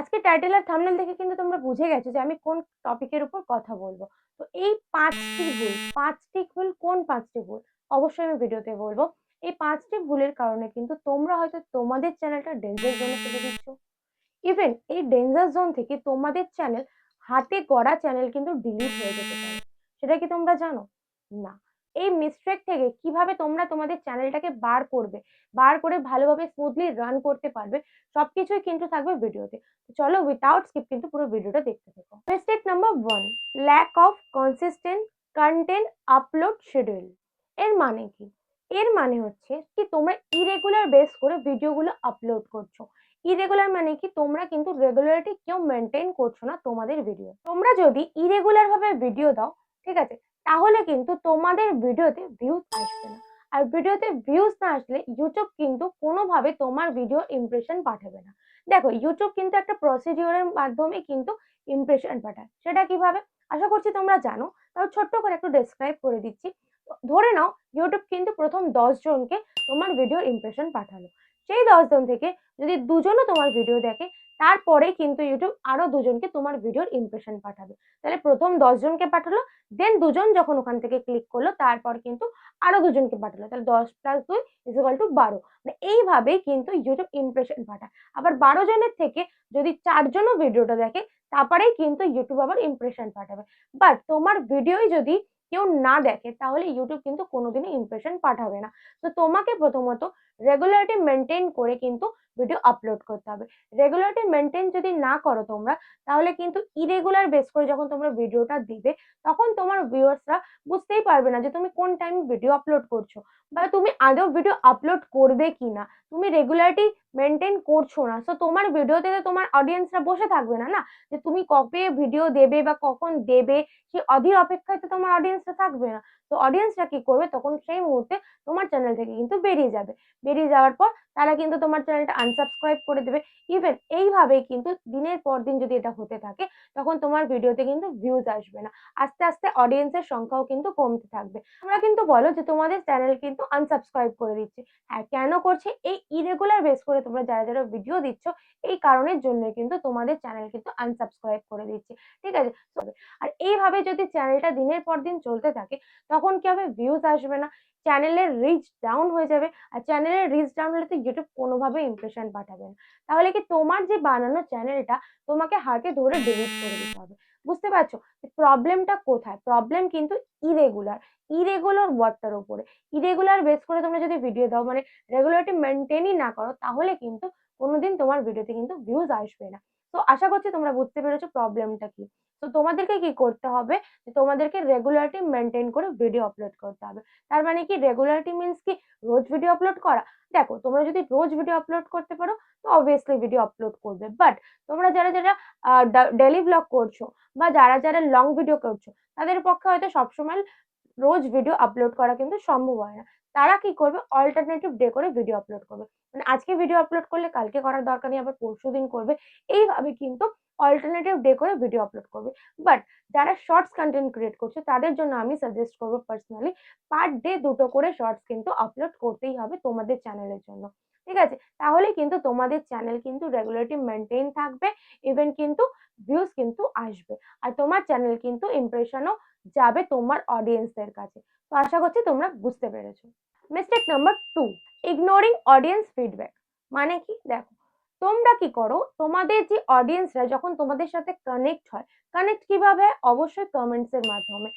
আজকে টাইটেল আর থাম্বনেল দেখে কিন্তু তোমরা বুঝে গেছো যে আমি কোন টপিকের উপর কথা বলব। তো এই পাঁচটি ভুল পাঁচটি ভুল, কোন পাঁচটি ভুল? অবশ্যই আমি ভিডিওতে বলব। এই পাঁচটি ভুলের কারণে কিন্তু তোমরা হয়তো তোমাদের চ্যানেলটা ডেঞ্জার জোনে ফেলে দিচ্ছ। ইভেন এই ডেঞ্জার জোন থেকে তোমাদের চ্যানেল হাতে গড়া চ্যানেল কিন্তু ডিলিট হয়ে যেতে পারে। সেটা কি তোমরা জানো? না। এই মিস্টেক থেকে কীভাবে তোমরা তোমাদের চ্যানেলটাকে বার করবে, বার করে ভালোভাবে স্মুথলি রান করতে পারবে, সবকিছুই কিন্তু থাকবে ভিডিওতে চলো উইথাউট স্কিপ কিন্তু পুরো ভিডিওটা দেখতে থাকো। Mistake number one lack of consistent content upload schedule এর মানে কি? এর মানে হচ্ছে কি তোমরা ইরেগুলার বেস করে ভিডিওগুলো আপলোড করছ। ইরেগুলার মানে কি তোমরা কিন্তু রেগুলারিটি কেউ মেনটেন করছ না তোমাদের ভিডিও তোমরা যদি ইরেগুলার ভাবে ভিডিও দাও, ঠিক আছে তাহলে কিন্তু তোমাদের ভিডিওতে ভিউজ আসবে না। আর ভিডিওতে ভিউজ না আসলে ইউটিউব কিন্তু কোনোভাবে তোমার ভিডিও ইমপ্রেশন পাঠাবে না। দেখো ইউটিউব কিন্তু একটা প্রসিডিওরের মাধ্যমে কিন্তু ইমপ্রেশন পাঠায়। সেটা কীভাবে? আশা করছি তোমরা জানো। তাও ছোট্ট করে একটু ডেসক্রাইব করে দিচ্ছি। ধরে নাও ইউটিউব কিন্তু প্রথম জনকে তোমার ভিডিওর ইমপ্রেশন পাঠালো। সেই দশজন থেকে যদি দুজনও তোমার ভিডিও দেখে তারপরে কিন্তু ইউটিউব আরও দুজনকে তোমার ভিডিওর ইমপ্রেশন পাঠাবে। তাহলে প্রথম দশজনকে পাঠালো দেন দুজন যখন ওখান থেকে ক্লিক করল, তারপর কিন্তু আরও দুজনকে পাঠালো। তাহলে দশ প্লাস দুই ইজিক্যাল টু বারো। মানে এইভাবেই কিন্তু ইউটিউব ইমপ্রেশন পাঠায়। আবার বারো জনের থেকে যদি চারজনও ভিডিওটা দেখে, তারপরেই কিন্তু ইউটিউব আবার ইমপ্রেশন পাঠাবে। বাট তোমার ভিডিওই যদি কেউ না দেখে, তাহলে ইউটিউব কিন্তু কোনোদিনই ইমপ্রেশন পাঠাবে না। তো তোমাকে প্রথমত রেগুলারিটি মেনটেন করে কিন্তু ভিডিও আপলোড করতে হবে। রেগুলারিটি মেনটেন যদি না করো তোমরা, তাহলে কিন্তু ইরেগুলার বেস করে যখন তোমরা ভিডিওটা দিবে, তখন তোমার ভিউয়ার্সরা বুঝতেই পারবে না যে তুমি কোন টাইমে ভিডিও আপলোড করছ বা তুমি আদৌ ভিডিও আপলোড করবে কি না তুমি রেগুলারিটি মেনটেন করছ না সো তোমার ভিডিওতে তো তোমার অডিয়েন্সরা বসে থাকবে না না? যে তুমি কবে ভিডিও দেবে বা কখন দেবে, সেই অধীর অপেক্ষায় তো তোমার অডিয়েন্সরা থাকবে না। তো অডিয়েন্সরা কি করবে? তখন সেই মুহূর্তে তোমার চ্যানেল থেকে কিন্তু বেরিয়ে যাবে। বেরিয়ে যাওয়ার পর তারা কিন্তু তোমার চ্যানেলটা আনসাবস্ক্রাইব করে দেবে। ইভেন এইভাবেই কিন্তু দিনের পর দিন যদি এটা হতে থাকে, তখন তোমার ভিডিওতে কিন্তু ভিউজ আসবে না। আস্তে আস্তে অডিয়েন্সের সংখ্যাও কিন্তু কমতে থাকবে। তোমরা কিন্তু বলো যে তোমাদের চ্যানেল কিন্তু আনসাবস্ক্রাইব করে দিচ্ছে। হ্যাঁ কেন করছে? এই ইরেগুলার বেস করে তোমরা যারা যারা ভিডিও দিচ্ছ, এই কারণের জন্য কিন্তু তোমাদের চ্যানেল কিন্তু আনসাবস্ক্রাইব করে দিচ্ছে। ঠিক আছে? আর এইভাবে যদি চ্যানেলটা দিনের পর দিন চলতে থাকে, তখন কি হবে? ভিউজ আসবে না। চ্যানেলের রিচ ডাউন হয়ে যাবে। আর চ্যানেলের রিচ ডাউন হলে তো ইউটিউব কোনোভাবে ইমপ্রেশন পাঠাবে না। তাহলে কি তোমার যে বানানো চ্যানেলটা তোমাকে হাতে ধরে ডিলিট করে দিতে হবে। বুঝতে পারছ? প্রবলেমটা কোথায়? প্রবলেম কিন্তু ইরেগুলার ইরেগুলার ওয়ার্ডটার উপরে। ইরেগুলার বেস করে তোমরা যদি ভিডিও দাও মানে রেগুলারিটি মেনটেনই না করো, তাহলে কিন্তু কোনোদিন তোমার ভিডিওতে কিন্তু ভিউজ আসবে না। তো আশা করছি তোমরা বুঝতে পেরেছ প্রবলেমটা কি। তো তোমাদেরকে কি করতে হবে? তোমাদেরকে রেগুলারিটি মেনটেন করে ভিডিও আপলোড করতে হবে। তার মানে কি? রেগুলারিটি মিনস কি? রোজ ভিডিও আপলোড করা। দেখো, তোমরা যদি রোজ ভিডিও আপলোড করতে পারো, তো অবভিয়াসলি ভিডিও আপলোড করবে। বাট তোমরা যারা যারা ডেলি ব্লগ করছ বা যারা যারা লং ভিডিও করছ, তাদের পক্ষে হয়তো সবসময় রোজ ভিডিও আপলোড করা কিন্তু সম্ভব হয় না। তারা কি করবে? অল্টারনেটিভ ডে করে ভিডিও আপলোড করবে। মানে আজকে ভিডিও আপলোড করলে কালকে করার দরকার নেই, আবার পরশু দিন করবে। এইভাবে কিন্তু অল্টারনেটিভ ডে করে ভিডিও আপলোড করবে। বাট যারা শর্টস কন্টেন্ট ক্রিয়েট করছে, তাদের জন্য আমি সাজেস্ট করব পার্সোনালি পার ডে দুটো করে শর্টস কিন্তু আপলোড করতেই হবে তোমাদের চ্যানেলের জন্য। ঠিক আছে? তাহলে কিন্তু তোমাদের চ্যানেল কিন্তু রেগুলারিটি মেনটেন থাকবে ইভেন কিন্তু ভিউজ কিন্তু আসবে। আর তোমার চ্যানেল কিন্তু ইমপ্রেশনও যাবে তোমার অডিয়েন্সদের কাছে। তো আশা করছি তোমরা বুঝতে পেরেছ। Mistake number two ignoring audience feedback মানে কি? দেখো, তোমরা কি করো, তোমাদের যে অডিয়েন্সরা যখন তোমাদের সাথে কানেক্ট হয় কানেক্ট কীভাবে অবশ্যই কমেন্টস এর মাধ্যমে।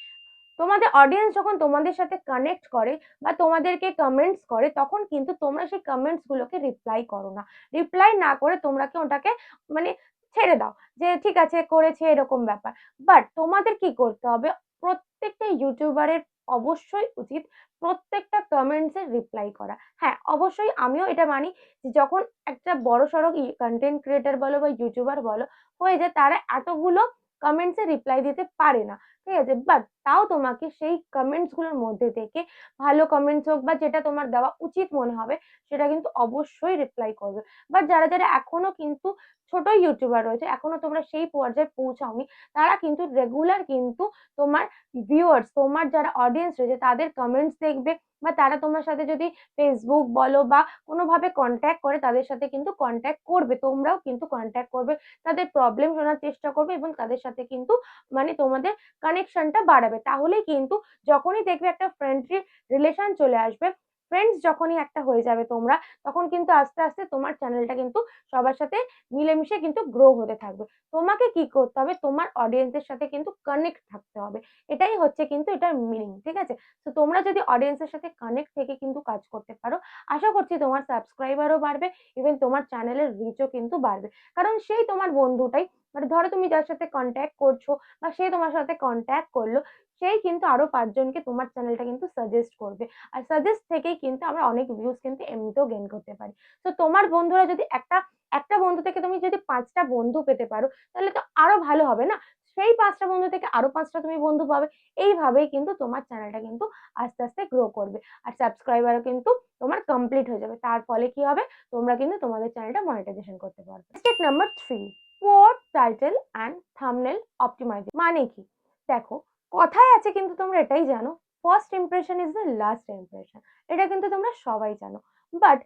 তোমাদের অডিয়েন্স যখন তোমাদের সাথে কানেক্ট করে বা তোমাদেরকে কমেন্টস করে, তখন কিন্তু তোমরা সেই কমেন্টস গুলোকে রিপ্লাই করো না। রিপ্লাই না করে তোমরা কি ওটাকে মানে ছেড়ে দাও যে, ঠিক আছে, করেছে এরকম ব্যাপার। বাট তোমাদের কি করতে হবে? প্রত্যেকটা ইউটিউবারের অবশ্যই উচিত প্রত্যেকটা কমেন্টস রিপ্লাই করা। হ্যাঁ অবশ্যই আমিও এটা মানি যে যখন একটা বড় সড়ো কন্টেন্ট ক্রিয়েটার বলো বা ইউটিউবার বলো, হয়ে যায় তারা এতগুলো কমেন্টসে রিপ্লাই দিতে পারে না। ঠিক আছে? বাট তাও তোমাকে সেই কমেন্টসগুলোর মধ্যে থেকে ভালো কমেন্টস হোক বা যেটা তোমার দেওয়া উচিত মনে হবে, সেটা কিন্তু অবশ্যই রিপ্লাই করবে। বা যারা যারা এখনও কিন্তু ছোট ইউটিউবার রয়েছে, এখনও তোমরা সেই পর্যায়ে পৌঁছাওনি, তারা কিন্তু রেগুলার কিন্তু তোমার ভিউয়ার্স তোমার যারা অডিয়েন্স রয়েছে, তাদের কমেন্টস দেখবে বা তারা তোমার সাথে যদি ফেসবুক বলো বা কোনোভাবে কন্ট্যাক্ট করে, তাদের সাথে কিন্তু কন্ট্যাক্ট করবে, তোমরাও কিন্তু কন্ট্যাক্ট করবে, তাদের প্রবলেম শোনার চেষ্টা করবে এবং তাদের সাথে কিন্তু মানে তোমাদের কানেকশনটা বাড়াবে। তাহলেই কিন্তু যখনই দেখবে একটা ফ্রেন্ডলি রিলেশন চলে আসবে ফ্রেন্ডস যখনই একটা হয়ে যাবে তোমরা, তখন কিন্তু আস্তে আস্তে তোমার চ্যানেলটা কিন্তু সবার সাথে মিলেমিশে কিন্তু গ্রো হতে থাকবে। তোমাকে কি করতে হবে? তোমার অডিয়েন্সের সাথে কিন্তু কানেক্ট থাকতে হবে। এটাই হচ্ছে কিন্তু এটার মিনিং ঠিক আছে? তো তোমরা যদি অডিয়েন্সের সাথে কানেক্ট থেকে কিন্তু কাজ করতে পারো, আশা করছি তোমার সাবস্ক্রাইবারও বাড়বে ইভেন তোমার চ্যানেলের রিচও কিন্তু বাড়বে। কারণ সেই তোমার বন্ধুটাই মানে ধরো তুমি যার সাথে কন্ট্যাক্ট করছ বা সে তোমার সাথে কন্ট্যাক্ট করল সেই কিন্তু আরও পাঁচজনকে তোমার চ্যানেলটা কিন্তু সাজেস্ট করবে। আর সাজেস্ট থেকেই কিন্তু আমরা অনেক ভিউজ কিন্তু এমনিতেও গেইন করতে পারি। তো তোমার বন্ধুরা যদি একটা একটা বন্ধু থেকে তুমি যদি পাঁচটা বন্ধু পেতে পারো, তাহলে তো আরও ভালো হবে না? সেই পাঁচটা বন্ধু থেকে আরও পাঁচটা তুমি বন্ধু পাবে। এইভাবেই কিন্তু তোমার চ্যানেলটা কিন্তু আস্তে আস্তে গ্রো করবে। আর সাবস্ক্রাইবারও কিন্তু তোমার কমপ্লিট হয়ে যাবে। তার ফলে কি হবে? তোমরা কিন্তু তোমাদের চ্যানেলটা মনিটাইজেশন করতে পারবে। Step number three port title and thumbnail optimise মানে কি? দেখো, কথায় আছে কিন্তু তোমরা এটাই জানো। First impression is the last impression এটা কিন্তু তোমরা সবাই জানো। বাট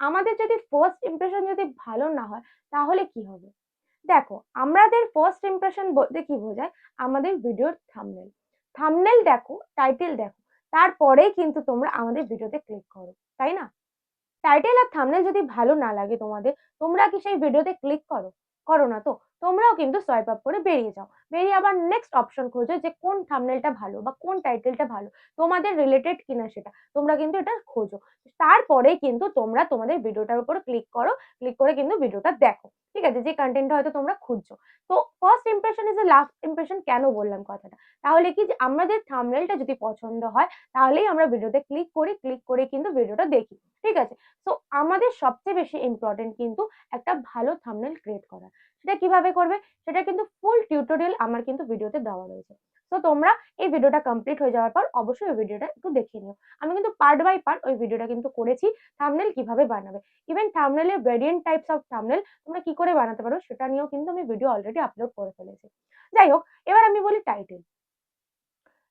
আমাদের যদি ফার্স্ট ইমপ্রেশন যদি ভালো না হয়, তাহলে কি হবে? দেখো, আমাদের ফার্স্ট ইমপ্রেশন বলতে কি বোঝায়? আমাদের ভিডিওর থামনেল থামনেল দেখো টাইটেল দেখো। তারপরেই কিন্তু তোমরা আমাদের ভিডিওতে ক্লিক করো, তাই না? টাইটেল আর থামনেল যদি ভালো না লাগে তোমাদের, তোমরা কি সেই ভিডিওতে ক্লিক করো? করো না তো তোমরাও কিন্তু সোয়াইপ আপ করে বেরিয়ে যাও। বেরিয়ে আবার নেক্সট অপশন খোঁজো যে কোন থামনেলটা ভালো বা কোন টাইটেলটা ভালো। তোমাদের রিলেটেড কিনা সেটা, তোমরা কিন্তু এটা খোঁজো। তারপরে কিন্তু তোমরা তোমাদের ভিডিওটার উপর ক্লিক করো ক্লিক করে কিন্তু ভিডিওটা দেখো। ঠিক আছে? যে কন্টেন্টটা হয়তো তোমরা খুঁজছো। তো first impression is a last impression কেন বললাম কথাটা? তাহলে কি যে আমাদের থামনেলটা যদি পছন্দ হয়, তাহলেই আমরা ভিডিওতে ক্লিক করি ক্লিক করে কিন্তু ভিডিওটা দেখি। ঠিক আছে? তো আমাদের সবচেয়ে বেশি ইম্পর্টেন্ট কিন্তু একটা ভালো থামনেল ক্রিয়েট করা। সেটা কীভাবে করবে? সেটা কিন্তু ফুল টিউটোরিয়াল আমার কিন্তু ভিডিওতে দেওয়া রয়েছে। তো তোমরা এই ভিডিওটা কমপ্লিট হয়ে যাওয়ার পর অবশ্যই ওই ভিডিওটা একটু দেখে নিও। আমি কিন্তু পার্ট বাই পার্ট ওই ভিডিওটা কিন্তু করেছি থামনেল কীভাবে বানাবে। ইভেন থামনেলের ভেরিয়েন্ট টাইপস অফ থামনেল তোমরা কি করে বানাতে পারো সেটা নিয়েও কিন্তু আমি ভিডিও অলরেডি আপলোড করে ফেলেছি। যাই হোক, এবার আমি বলি টাইটেল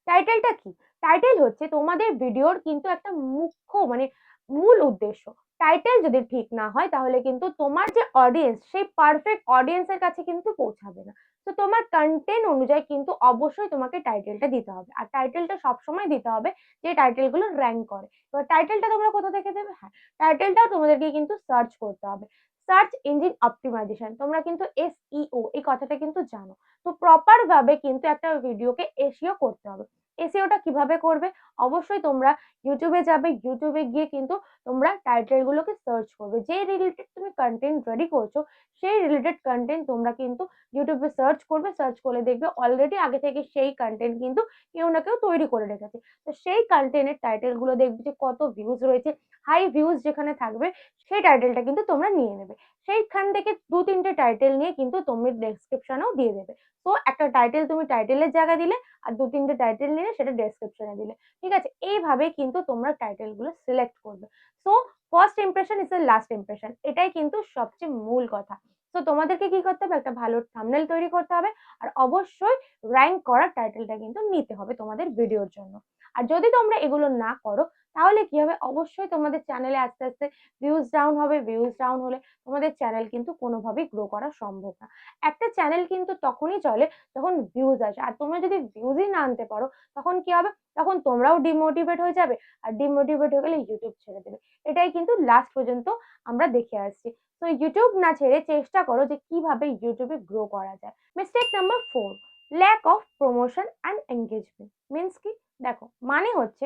টাইটেলটা কি? টাইটেল হচ্ছে তোমাদের ভিডিওর কিন্তু একটা মুখ্য মানে মূল উদ্দেশ্য। টাইটেল যদি ঠিক না হয়, তাহলে কিন্তু তোমার যে অডিয়েন্স সেই পারফেক্ট অডিয়েন্সের কাছে কিন্তু পৌঁছাবে না। তো তোমার কন্টেন্ট অনুযায়ী কিন্তু অবশ্যই তোমাকে টাইটেলটা দিতে হবে। আর টাইটেলটা সবসময় দিতে হবে যে টাইটেলগুলো র্যাঙ্ক করে। এবার টাইটেলটা তোমরা কোথা থেকে দেবে? হ্যাঁ টাইটেলটাও তোমাদেরকে কিন্তু সার্চ করতে হবে। সার্চ ইঞ্জিন অপটিমাইজেশন তোমরা কিন্তু এসইও এই কথাটা কিন্তু জানো। তো প্রপার ভাবে কিন্তু একটা ভিডিওকে এসিও করতে হবে। এসিওটা কীভাবে করবে? অবশ্যই তোমরা ইউটিউবে যাবে। ইউটিউবে গিয়ে কিন্তু তোমরা টাইটেলগুলোকে সার্চ করবে। যে রিলেটেড তুমি কন্টেন্ট রেডি করছ, সেই রিলেটেড কন্টেন্ট তোমরা কিন্তু ইউটিউবে সার্চ করবে। সার্চ করলে দেখবে অলরেডি আগে থেকে সেই কন্টেন্ট কিন্তু কেউ না কেউ তৈরি করে রেখেছে। তো সেই কন্টেন্টের টাইটেলগুলো দেখবে যে কত ভিউজ রয়েছে হাই ভিউজ যেখানে থাকবে, সেই টাইটেলটা কিন্তু তোমরা নিয়ে নেবে। সেইখান থেকে দু তিনটে টাইটেল নিয়ে কিন্তু তুমি ডেসক্রিপশনেও দিয়ে দেবে। তো একটা টাইটেল তুমি টাইটেলের জায়গা দিলে, আর দু তিনটে টাইটেল নিলে সেটা ডেসক্রিপশনে দিলে। ঠিক আছে? এইভাবে কিন্তু তোমরা টাইটেলগুলো সিলেক্ট করবে। So first impression is the last impression এটাই কিন্তু সবচেয়ে মূল কথা। তো তোমাদেরকে কি করতে হবে? একটা ভালো থামনেল তৈরি করতে হবে। আর অবশ্যই র্যাঙ্ক করা টাইটেলটা কিন্তু নিতে হবে তোমাদের ভিডিওর জন্য। আর যদি তোমরা এগুলো না করো, তাহলে কি হবে? অবশ্যই তোমাদের চ্যানেলে আস্তে আস্তে ভিউজ ডাউন হবে। ভিউজ ডাউন হলে তোমাদের চ্যানেল কিন্তু কোনোভাবেই গ্রো করা সম্ভব না। একটা চ্যানেল কিন্তু তখনই চলে যখন ভিউজ আসে। আর তোমরা যদি ভিউজই না আনতে পারো, তখন কি হবে? তখন তোমরাও ডিমোটিভেট হয়ে যাবে। আর ডিমোটিভেট হয়ে গেলে ইউটিউব ছেড়ে দেবে। এটাই কিন্তু লাস্ট পর্যন্ত আমরা দেখে আসছি। তো ইউটিউব না ছেড়ে চেষ্টা করো যে কীভাবে ইউটিউবে গ্রো করা যায়। Mistake number four lack of promotion and engagement means কি? দেখো মানে হচ্ছে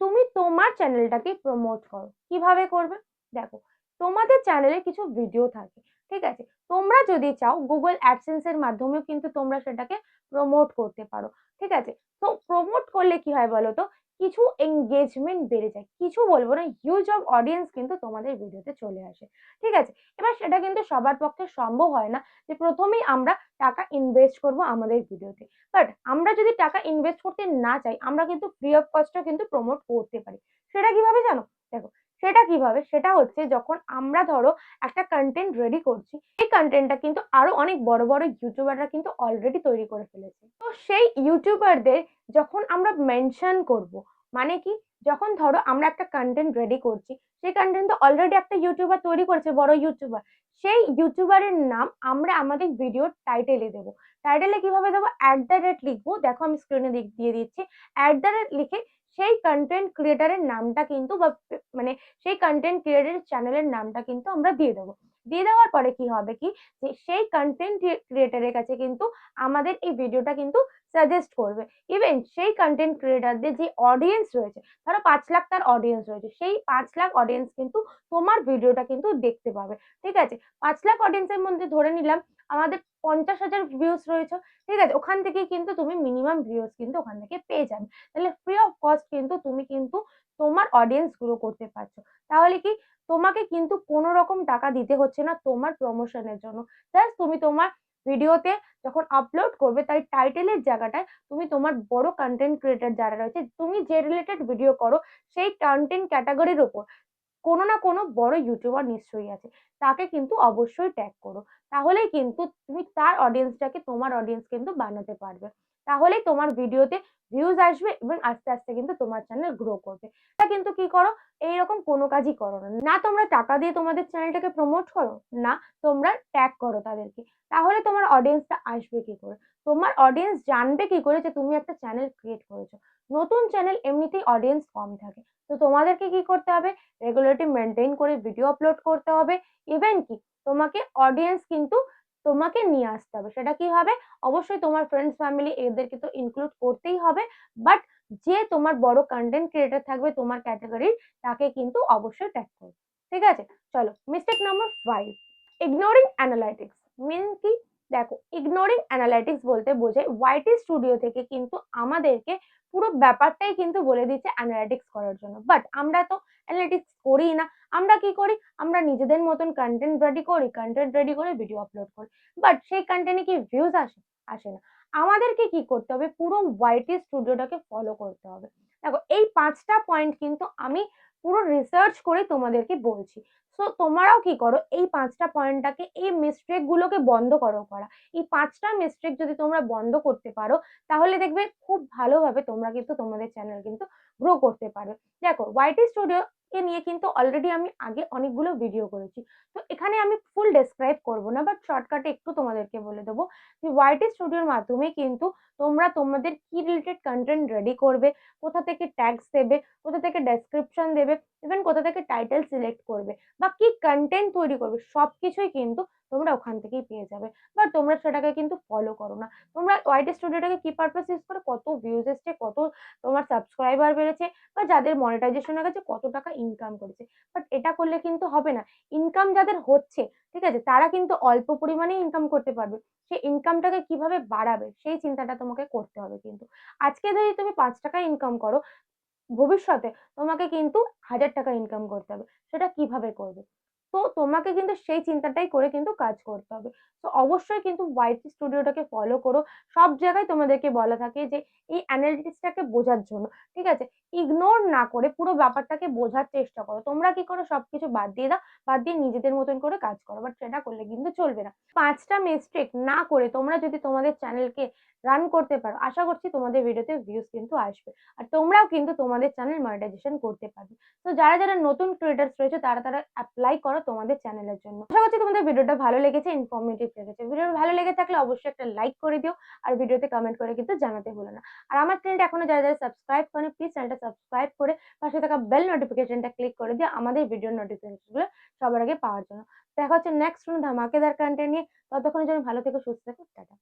তুমি তোমার চ্যানেলটাকে প্রমোট করো। কীভাবে করবে? দেখো, তোমাদের চ্যানেলে কিছু ভিডিও থাকে, ঠিক আছে? তোমরা যদি চাও গুগল অ্যাডসেন্স এর মাধ্যমেও কিন্তু তোমরা সেটাকে প্রমোট করতে পারো, ঠিক আছে? তো প্রমোট করলে কি হয় বলো তো কিছু এঙ্গেজমেন্ট বেড়ে যায়। কিছু বলব না হিউজ অফ অডিয়েন্স কিন্তু তোমাদের ভিডিওতে চলে আসে। ঠিক আছে? এবার সেটা কিন্তু সবার পক্ষে সম্ভব হয় না যে প্রথমেই আমরা টাকা ইনভেস্ট করব আমাদের ভিডিওতে বাট আমরা যদি টাকা ইনভেস্ট করতে না চাই, আমরা কিন্তু ফ্রি অফ কস্টও কিন্তু প্রমোট করতে পারি। সেটা কীভাবে জানো? দেখো সেটা কীভাবে? সেটা হচ্ছে যখন আমরা ধরো একটা কন্টেন্ট রেডি করছি এই কন্টেন্টটা কিন্তু আরও অনেক বড় বড় ইউটিউবাররা কিন্তু অলরেডি তৈরি করে ফেলেছে। তো সেই ইউটিউবারদের যখন আমরা মেনশন করব মানে কি? যখন ধরো আমরা একটা কন্টেন্ট রেডি করছি, সেই কন্টেন্ট তো অলরেডি একটা ইউটিউবার তৈরি করেছে, বড় ইউটিউবার সেই ইউটিউবারের নাম আমরা আমাদের ভিডিওর টাইটেলে দেবো। টাইটেলে কীভাবে দেবো? অ্যাট দ্য রেট লিখব। দেখো আমি স্ক্রিনে দিয়ে দিচ্ছি। অ্যাট দ্য রেট লিখে সেই কন্টেন্ট ক্রিয়েটারের নামটা কিন্তু বা মানে সেই কন্টেন্ট ক্রিয়েটারের চ্যানেলের নামটা কিন্তু আমরা দিয়ে দেবো। দিয়ে দেওয়ার পরে কি হবে কি? যে সেই কন্টেন্ট ক্রিয়েটারের কাছে কিন্তু আমাদের এই ভিডিওটা কিন্তু সাজেস্ট করবে। ইভেন সেই কন্টেন্ট ক্রিয়েটারদের যে অডিয়েন্স রয়েছে, ধরো পাঁচ লাখ তার অডিয়েন্স রয়েছে, সেই পাঁচ লাখ অডিয়েন্স কিন্তু তোমার ভিডিওটা কিন্তু দেখতে পাবে। ঠিক আছে? পাঁচ লাখ অডিয়েন্সের মধ্যে ধরে নিলাম আমাদের পঞ্চাশ হাজার ভিউজ রয়েছে, ঠিক আছে? ওখান থেকে কিন্তু তুমি মিনিমাম ভিউজ কিন্তু ওখান থেকে পেয়ে যাবে। তাহলে ফ্রি অফ কস্ট কিন্তু তুমি কিন্তু তোমার অডিয়েন্স গ্রো করতে পারছ। তাহলে কি? তোমাকে কিন্তু কোনো রকম টাকা দিতে হচ্ছে না তোমার প্রমোশনের জন্য। জাস্ট তুমি তোমার ভিডিওতে যখন আপলোড করবে তাই টাইটেলের জায়গাটায় তুমি তোমার বড় কন্টেন্ট ক্রিয়েটার যারা রয়েছে, তুমি যে রিলেটেড ভিডিও করো, সেই কন্টেন্ট ক্যাটাগরির ওপর কোনো না কোনো বড় ইউটিউবার নিশ্চয়ই আছে। তাকে কিন্তু অবশ্যই ট্যাগ করো। তাহলেই কিন্তু তুমি তার অডিয়েন্সটাকে তোমার অডিয়েন্স কিন্তু বানাতে পারবে। তাহলেই তোমার ভিডিওতে ভিউজ আসবে এবং আস্তে আস্তে কিন্তু তোমার চ্যানেল গ্রো করবে। তা কিন্তু কি করো? এইরকম কোনো কাজই করো না। না তোমরা টাকা দিয়ে তোমাদের চ্যানেলটাকে প্রমোট করো, না তোমরা ট্যাগ করো তাদেরকে। তাহলে তোমার অডিয়েন্সটা আসবে কি করে? তোমার অডিয়েন্স জানবে কি করে যে তুমি একটা চ্যানেল ক্রিয়েট করেছ। নতুন চ্যানেল এমনিতেই অডিয়েন্স কম থাকে। তো তোমাদেরকে কি করতে হবে? রেগুলারিটি মেনটেন করে ভিডিও আপলোড করতে হবে। ইভেন কি? তোমাকে অডিয়েন্স কিন্তু তোমাকে নিয়ে আসতে হবে। সেটা কি হবে? অবশ্যই তোমার ফ্রেন্ডস ফ্যামিলি এদেরকে তো ইনক্লুড করতেই হবে। বাট যে তোমার বড় কন্টেন্ট ক্রিয়েটার থাকবে তোমার ক্যাটাগরির তাকে কিন্তু অবশ্যই ট্যাগ করবে ঠিক আছে? চলো mistake number five ignoring analytics mean কি? দেখো ইগনোরিং অ্যানালাইটিক্স বলতে বোঝায় ওয়াইটি স্টুডিও থেকে কিন্তু আমাদেরকে পুরো ব্যাপারটাই কিন্তু বলে দিচ্ছে অ্যানালিটিক্স করার জন্য। বাট আমরা তো অ্যানালিটিক্স করি না। আমরা কি করি? আমরা নিজেদের মতন কন্টেন্ট রেডি করি কন্টেন্ট রেডি করে ভিডিও আপলোড করি। বাট সেই কন্টেন্টে কি ভিউজ আসে? আসে না। আমাদেরকে কি করতে হবে? পুরো ওয়াইটি স্টুডিওটাকে ফলো করতে হবে। দেখো, এই পাঁচটা পয়েন্ট কিন্তু আমি পুরো রিসার্চ করে তোমাদেরকে বলছি। সো তোমরাও কি করো, এই পাঁচটা পয়েন্টটাকে, এই মিস্টেক গুলোকে বন্ধ করো করা। এই পাঁচটা মিস্টেক যদি তোমরা বন্ধ করতে পারো, তাহলে দেখবে খুব ভালোভাবে তোমরা কিন্তু তোমাদের চ্যানেল কিন্তু গ্রো করতে পারবে দেখো ওয়াইটি স্টুডিও কে নিয়ে কিন্তু অলরেডি আমি আগে অনেকগুলো ভিডিও করেছি। তো এখানে আমি ফুল ডেসক্রাইব করব না বাট শর্টকাটে একটু তোমাদেরকে বলে দেবো যে ওয়াইটি স্টুডিওর মাধ্যমে কিন্তু তোমরা তোমাদের কি রিলেটেড কন্টেন্ট রেডি করবে, কোথা থেকে ট্যাগস দেবে, কোথা থেকে ডেসক্রিপশন দেবে ইভেন কোথা থেকে টাইটেল সিলেক্ট করবে বা কি কন্টেন্ট তৈরি করবে সব কিছুই কিন্তু তোমরা ওখান থেকেই পেয়ে যাবে। বা তোমরা সেটাকে কিন্তু ফলো করো না। তোমরা ওয়াইটি স্টুডিওটাকে কি পারপাস ইউজ করো? কত ভিউজ এসছে, কত তোমার সাবস্ক্রাইবার বেড়েছে, বা যাদের মনিটাইজেশন হয়ে গেছে, কত টাকা ইনকাম করেছে। বাট এটা করলে কিন্তু হবে না। ইনকাম যাদের হচ্ছে, ঠিক আছে, তারা কিন্তু অল্প পরিমাণে ইনকাম করতে পারবে। সেই ইনকামটাকে কীভাবে বাড়াবে, সেই চিন্তাটা তোমাকে করতে হবে কিন্তু। আজকে যদি তুমি পাঁচ টাকা ইনকাম করো ভবিষ্যতে তোমাকে কিন্তু হাজার টাকা ইনকাম করতে হবে। সেটা কীভাবে করবে? তো তোমাকে কিন্তু সেই চিন্তাটাই করে কিন্তু কাজ করতে হবে। তো অবশ্যই কিন্তু ওয়াইটি স্টুডিওটাকে ফলো করো। সব জায়গায় তোমাদেরকে বলা থাকে যে, এই অ্যানালিটিক্সটাকে বোঝার জন্য, ঠিক আছে? ইগনোর না করে পুরো ব্যাপারটাকে বোঝার চেষ্টা করো। তোমরা কি করো? সবকিছু বাদ দিয়ে দাও, বাদ দিয়ে নিজেদের মতন করে কাজ করো। বাট সেটা করলে কিন্তু চলবে না। পাঁচটা মিস্টেক না করে তোমরা যদি তোমাদের চ্যানেলকে রান করতে পারো, আশা করছি তোমাদের ভিডিওতে ভিউজ কিন্তু আসবে। আর তোমরাও কিন্তু তোমাদের চ্যানেল মনিটাইজেশন করতে পারবে। তো যারা যারা নতুন ক্রিয়েটার্স রয়েছে, তারা তারা অ্যাপ্লাই করো। তোমাদের চ্যানেলের জন্য। আশা করছি তোমাদের ভিডিওটা ভালো লেগেছে ইনফরমেটিভ লেগেছে। ভিডিও ভালো লেগে থাকলে অবশ্যই একটা লাইক করে দিও আর ভিডিওতে কমেন্ট করে কিন্তু জানাতে ভুলো না। আর আমার চ্যানেলটা এখনও যারা যারা সাবস্ক্রাইব করেন প্লিজ চ্যানেলটা সাবস্ক্রাইব করে পাশে থাকা বেল নোটিফিকেশনটা ক্লিক করে দিয়ে আমাদের ভিডিওর নোটিফিকেশনগুলো সবার আগে পাওয়ার জন্য। দেখা হচ্ছে নেক্সট কোনো ধামাকেদার কন্টেন্ট নিয়ে। ততক্ষণের জন্য ভালো থেকে, সুস্থ থেকো, টাটা।